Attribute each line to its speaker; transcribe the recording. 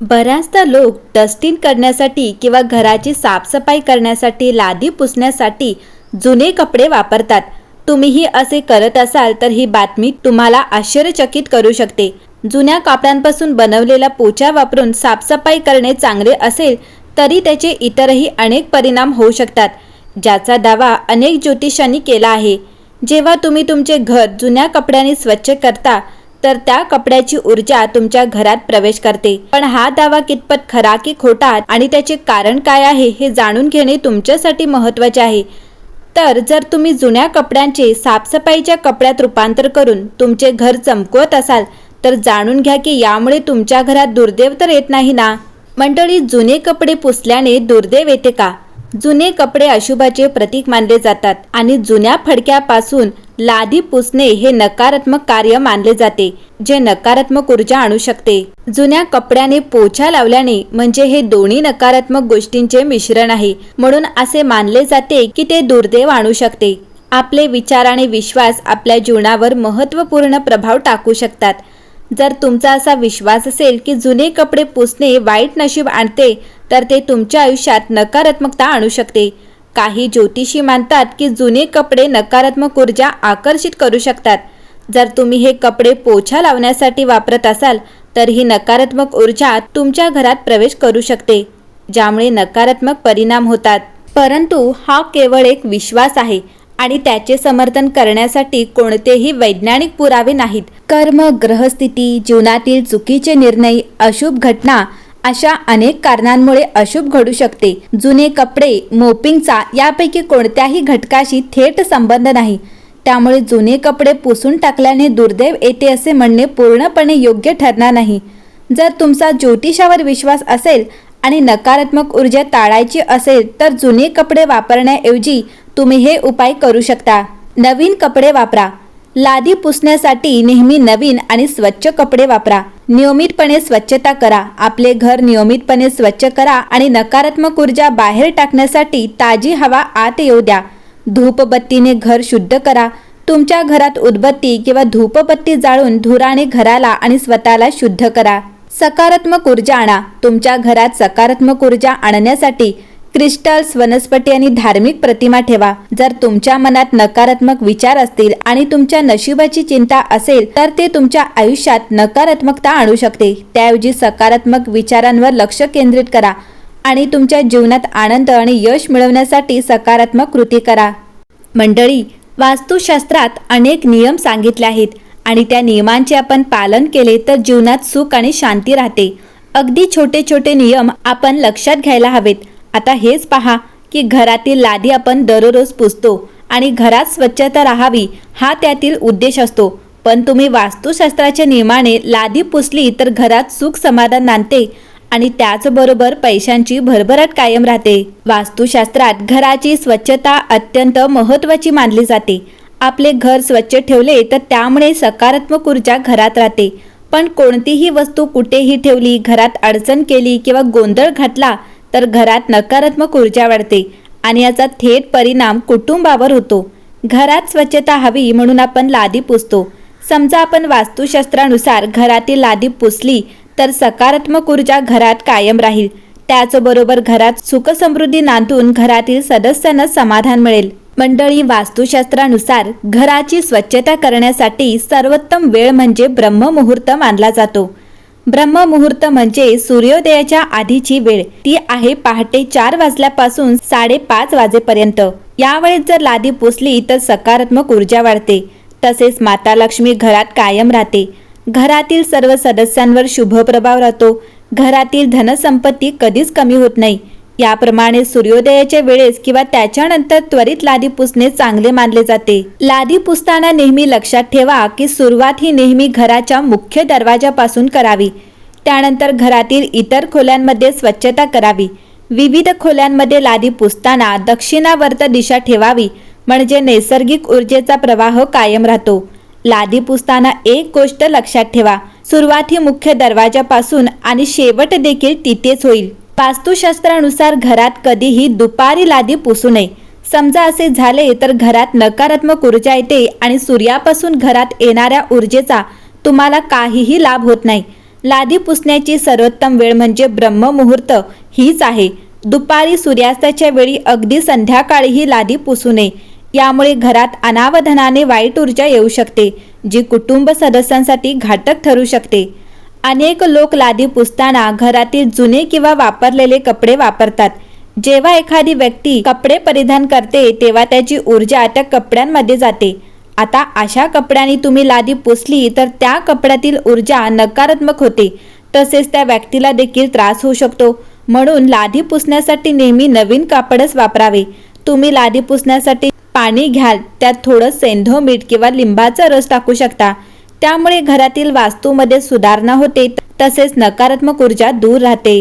Speaker 1: बऱ्याचदा लोक डस्टिंग करण्यासाठी किंवा घराची साफसफाई करण्यासाठी लादी पुसण्यासाठी जुने कपडे वापरतात. तुम्हीही असे करत असाल तर ही बातमी तुम्हाला आश्चर्यचकित करू शकते. जुन्या कापडांपासून बनवलेला पोछा वापरून साफसफाई करणे चांगले असेल तरी त्याचे इतरही अनेक परिणाम होऊ शकतात. ज्याचा दावा अनेक ज्योतिषांनी केला आहे. जेव्हा तुम्ही तुमचे घर जुन्या कपड्यांनी स्वच्छ करता तर त्या कपड्याची ऊर्जा तुमच्या घरात प्रवेश करते. पण हा दावा कितपत खरा की खोटा आणि त्याचे कारण काय आहे हे जाणून घेणे तुमच्यासाठी महत्त्वाचे आहे. तर जर तुम्ही जुन्या कपड्यांचे साफसफाईच्या कपड्यात रूपांतर करून तुमचे घर चमकवत असाल तर जाणून घ्या की यामुळे तुमच्या घरात दुर्दैव तर येत नाही ना? मंडळी जुने कपडे पुसल्याने दुर्दैव येते का? जुने कपडे अशुभाचे प्रतीक मानले जातात आणि जुन्या फडक्यापासून लादी पुसणे हे नकारात्मक कार्य मानले जाते जे नकारात्मक ऊर्जा आणू शकते. जुन्या कपड्याने पोछा लावल्याने म्हणजे हे दोन्ही नकारात्मक गोष्टींचे मिश्रण आहे. म्हणून असे मानले जाते की ते दुर्दैव आणू शकते. आपले विचार आणि विश्वास आपल्या जीवनावर महत्त्वपूर्ण प्रभाव टाकू शकतात. जर तुमचा असा विश्वास असेल की जुने कपडे पुसणे वाईट नशीब आणते तर ते तुमच्या आयुष्यात नकारात्मकता आणू शकते. काही ज्योतिषी मानतात की जुने कपडे नकारात्मक ऊर्जा आकर्षित करू शकतात. जर तुम्ही हे कपडे पोछा लावण्यासाठी वापरत असाल तर ही नकारात्मक ऊर्जा तुमच्या घरात प्रवेश करू शकते ज्यामुळे नकारात्मक परिणाम होतात. परंतु हा केवळ एक विश्वास आहे आणि त्याचे समर्थन करण्यासाठी कोणतेही वैज्ञानिक पुरावे नाहीत. कर्म ग्रहस्थिती जीवनातील चुकीचे निर्णय अशुभ घटना अशा अनेक कारणांमुळे अशुभ घडू शकते. जुने कपडे मोपिंगचा यापैकी कोणत्याही घटकाशी थेट संबंध नाही. त्यामुळे जुने कपडे पुसून टाकल्याने दुर्दैव येते असे म्हणणे पूर्णपणे योग्य ठरणार नाही. जर तुमचा ज्योतिषावर विश्वास असेल आणि नकारात्मक ऊर्जा टाळायची असेल तर जुने कपडे वापरण्याऐवजी तुम्ही हे उपाय करू शकता. नवीन कपडे वापरा. लादी पुसण्यासाठी नेहमी नवीन आणि स्वच्छ कपडे वापरा. नियमितपणे स्वच्छता करा. आपले घर नियमितपणे स्वच्छ करा आणि नकारात्मक ऊर्जा बाहेर टाकण्यासाठी ताजी हवा आत येऊ द्या. धूपबत्तीने घर शुद्ध करा. तुमच्या घरात उदबत्ती किंवा धूपबत्ती जाळून धुराने घराला आणि स्वतःला शुद्ध करा. सकारात्मक ऊर्जा आणा. तुमच्या घरात सकारात्मक ऊर्जा आणण्यासाठी क्रिस्टल्स वनस्पती आणि धार्मिक प्रतिमा ठेवा. जर तुमच्या मनात नकारात्मक विचार असतील आणि तुमच्या नशिबाची चिंता असेल तर ते तुमच्या आयुष्यात नकारात्मकता आणू शकते. त्याऐवजी सकारात्मक विचारांवर लक्ष केंद्रित करा आणि तुमच्या जीवनात आनंद आणि यश मिळवण्यासाठी सकारात्मक कृती करा. मंडळी वास्तुशास्त्रात अनेक नियम सांगितले आहेत आणि त्या नियमांचे आपण पालन केले तर जीवनात सुख आणि शांती राहते. अगदी छोटे छोटे नियम आपण लक्षात घ्यायला हवेत. आता हेच पहा की घरातील लादी आपण दररोज पुसतो आणि घरात स्वच्छता राहावी हा त्यातील उद्देश असतो. पण तुम्ही वास्तुशास्त्राच्या नियमाने लादी पुसली तर घरात सुख समाधान नांदते आणि त्याचबरोबर पैशांची भरभराट कायम राहते. वास्तुशास्त्रात घराची स्वच्छता अत्यंत महत्त्वाची मानली जाते. आपले घर स्वच्छ ठेवले तर त्यामुळे सकारात्मक ऊर्जा घरात राहते. पण कोणतीही वस्तू कुठेही ठेवली घरात अडचण केली किंवा गोंधळ घातला तर घरात नकारात्मक ऊर्जा वाढते आणि याचा थेट परिणाम कुटुंबावर होतो. घरात स्वच्छता हवी म्हणून आपण लादी पुसतो. समजा आपण वास्तुशास्त्रानुसार घरातील लादी पुसली तर सकारात्मक ऊर्जा घरात कायम राहील. त्याचबरोबर घरात सुखसमृद्धी नांदून घरातील सदस्यांना समाधान मिळेल. मंडळी वास्तुशास्त्रानुसार घराची स्वच्छता करण्यासाठी सर्वोत्तम वेळ म्हणजे ब्रह्ममुहूर्त मानला जातो. ब्रह्ममुहूर्त म्हणजे सूर्योदयाच्या आधीची वेळ. ती आहे पहाटे चार वाजल्यापासून साडेपाच वाजेपर्यंत. यावेळेस जर लादी पुसली तर सकारात्मक ऊर्जा वाढते. तसेच माता लक्ष्मी घरात कायम राहते. घरातील सर्व सदस्यांवर शुभ प्रभाव राहतो. घरातील धनसंपत्ती कधीच कमी होत नाही. याप्रमाणे सूर्योदयाच्या वेळेस किंवा त्याच्यानंतर त्वरित लादी पुसणे चांगले मानले जाते. लादी पुसताना नेहमी लक्षात ठेवा की सुरुवात ही नेहमी घराच्या मुख्य दरवाजापासून करावी. त्यानंतर घरातील इतर खोल्यांमध्ये स्वच्छता करावी. विविध खोल्यांमध्ये लादी पुसताना दक्षिणावर्त दिशा ठेवावी म्हणजे नैसर्गिक ऊर्जेचा प्रवाह कायम राहतो. लादी पुसताना एक गोष्ट लक्षात ठेवा सुरुवात ही मुख्य दरवाजापासून आणि शेवट देखील तिथेच होईल. वास्तुशास्त्रानुसार घरात कधीही दुपारी लादी पुसू नये. समजा असे झाले तर घरात नकारात्मक ऊर्जा येते आणि सूर्यापासून घरात येणाऱ्या ऊर्जेचा तुम्हाला काहीही लाभ होत नाही. लादी पुसण्याची सर्वोत्तम वेळ म्हणजे ब्रह्ममुहूर्त हीच आहे. दुपारी सूर्यास्ताच्या वेळी अगदी संध्याकाळीही लादी पुसू नये. यामुळे घरात अनावधानाने वाईट ऊर्जा येऊ शकते जी कुटुंब सदस्यांसाठी घातक ठरू शकते. अनेक लोक लादी पुसताना घरातील जुने किंवा वापरलेले कपडे वापरतात. जेव्हा एखादी व्यक्ती कपडे परिधान करते तेव्हा त्याची ऊर्जा त्या कपड्यांमध्ये जाते. आता अशा कपड्यांनी तुम्ही लादी पुसली तर त्या कपड्यातील ऊर्जा नकारात्मक होते. तसेच त्या व्यक्तीला देखील त्रास होऊ शकतो. म्हणून लादी पुसण्यासाठी नेहमी नवीन कापडच वापरावे. तुम्ही लादी पुसण्यासाठी पाणी घ्याल त्यात थोडं सेंधो मीठ किंवा लिंबाचा रस टाकू शकता. त्यामुळे घरातील वास्तूमध्ये सुधारणा होते तसेच नकारात्मक ऊर्जा दूर राहते.